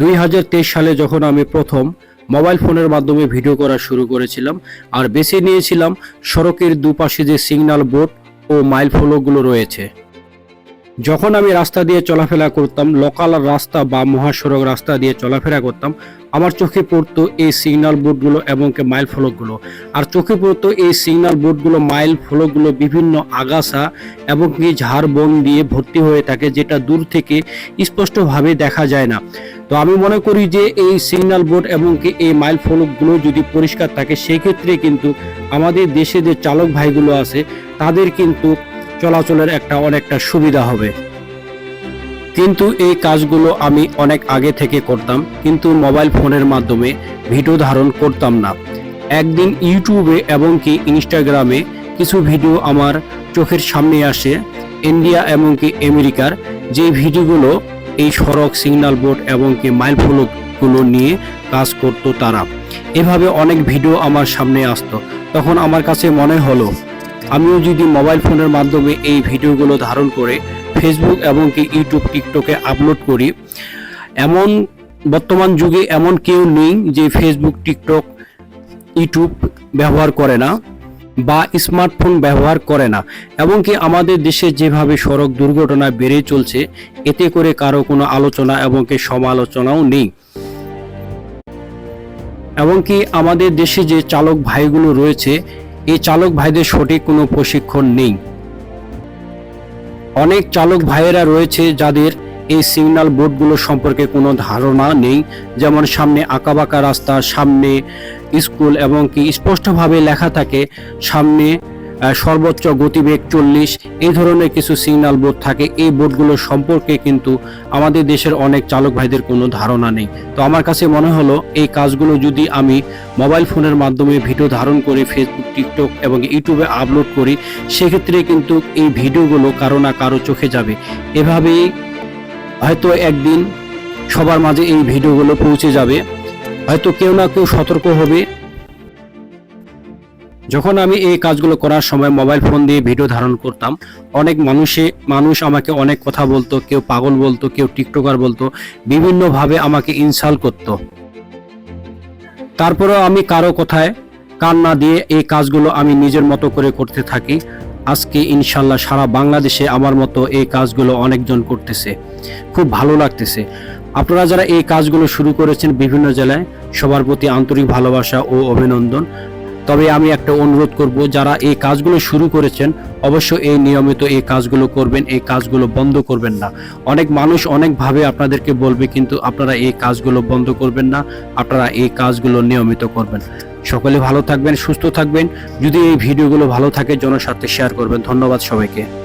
দুই হাজার তেইশ সালে যখন আমি প্রথম মোবাইল ফোনের মাধ্যমে ভিডিও করা শুরু করেছিলাম আর বেছে নিয়েছিলাম সড়কের দুপাশে যে সিগন্যাল বোর্ড ও মাইল ফলকগুলো রয়েছে। যখন আমি রাস্তা দিয়ে চলাফেরা করতাম, লোকাল রাস্তা বা মহাসড়ক রাস্তা দিয়ে চলাফেরা করতাম, আমার চোখে পড়তো এই সিগন্যাল বোর্ডগুলো এবং মাইল ফলকগুলো। আর চোখে পড়তো এই সিগন্যাল বোর্ডগুলো মাইল ফলকগুলো বিভিন্ন আগাছা এবং কি ঝাড় বন দিয়ে ভর্তি হয়ে থাকে, যেটা দূর থেকে স্পষ্টভাবে দেখা যায় না। তো আমি মনে করি যে এই সিগন্যাল বোর্ড এবং কি এই মাইল ফলকগুলো যদি পরিষ্কার থাকে, সেক্ষেত্রে কিন্তু আমাদের দেশে যে চালক ভাইগুলো আছে, তাদের কিন্তু চলাচলের একটা অনেকটা সুবিধা হবে। কিন্তু এই কাজগুলো আমি অনেক আগে থেকে করতাম, কিন্তু মোবাইল ফোনের মাধ্যমে ভিডিও ধারণ করতাম না। একদিন ইউটিউবে এবং কি ইনস্টাগ্রামে কিছু ভিডিও আমার চোখের সামনে আসে, ইন্ডিয়া এবং কি আমেরিকার, যে ভিডিওগুলো এই সড়ক সিগন্যাল বোর্ড এবং কি মাইল ফলকগুলো নিয়ে কাজ করতো তারা। এভাবে অনেক ভিডিও আমার সামনে আসতো। তখন আমার কাছে মনে হলো, আমিও যদি মোবাইল ফোনের মাধ্যমে এই ভিডিওগুলো ধারণ করে ফেসবুক এবং কি ইউটিউব টিকটকে আপলোড করি, এমন বর্তমান যুগে এমন কেউ নেই যে ফেসবুক টিকটক ইউটিউব ব্যবহার করে না। বা স্মার্টফোন ব্যবহার করে না। এবং কি আমাদের দেশে যেভাবে সড়ক দুর্ঘটনা বেড়ে চলছে, এতে করে কারও কোনো আলোচনা এবং কি সমালোচনাও নেই। এবং কি আমাদের দেশে যে চালক ভাইগুলো রয়েছে, এই চালক ভাইদের সঠিক কোনো প্রশিক্ষণ নেই। অনেক চালক ভাইয়েরা রয়েছে যাদের এই সিগন্যাল বোর্ডগুলো সম্পর্কে কোনো ধারণা নেই। যেমন সামনে আঁকাবাঁকা রাস্তা, সামনে স্কুল এবং কি স্পষ্টভাবে লেখা থাকে, সামনে সর্বোচ্চ গতিবেগ চল্লিশ, এই ধরনের কিছু সিগন্যাল বোর্ড থাকে। এই বোর্ডগুলো সম্পর্কে কিন্তু আমাদের দেশের অনেক চালক ভাইদের কোনো ধারণা নেই। তো আমার কাছে মনে হলো, এই কাজগুলো যদি আমি মোবাইল ফোনের মাধ্যমে ভিডিও ধারণ করে ফেসবুক টিকটক এবং ইউটিউবে আপলোড করি, সেক্ষেত্রে কিন্তু এই ভিডিওগুলো কারও না কারও চোখে যাবে। এভাবেই হয়তো একদিন সবার মাঝে এই ভিডিওগুলো পৌঁছে যাবে, হয়তো কেউ না কেউ সতর্ক হবে। যখন আমি এই কাজগুলো করার সময় মোবাইল ফোন দিয়ে ভিডিও ধারণ করতাম, অনেক মানুষে, মানুষ আমাকে অনেক কথা বলতো, কেউ পাগল বলতো, কেউ টিকটকার বলতো, বিভিন্নভাবে আমাকে ইনসাল্ট করতো। তারপরেও আমি কারও কথায় কান না দিয়ে এই কাজগুলো আমি নিজের মতো করে করতে থাকি। আজকে ইনশাল্লাহ সারা বাংলাদেশে আমার মতো এই কাজগুলো অনেকজন করতেছে। খুব ভালো লাগতেছে। আপনারা যারা এই কাজগুলো শুরু করেছেন বিভিন্ন জেলায়, সবার প্রতি আন্তরিক ভালোবাসা ও অভিনন্দন। তবে আমি একটা অনুরোধ করব, যারা এই কাজগুলো শুরু করেছেন অবশ্য এই নিয়মিত এই কাজগুলো করবেন, এই কাজগুলো বন্ধ করবেন না। অনেক মানুষ অনেকভাবে আপনাদেরকে বলবে, কিন্তু আপনারা এই কাজগুলো বন্ধ করবেন না, আপনারা এই কাজগুলো নিয়মিত করবেন। সকলে ভালো থাকবেন, সুস্থ থাকবেন। যদি এই ভিডিওগুলো ভালো থাকে, জনস্বার্থে শেয়ার করবেন। ধন্যবাদ সবাইকে।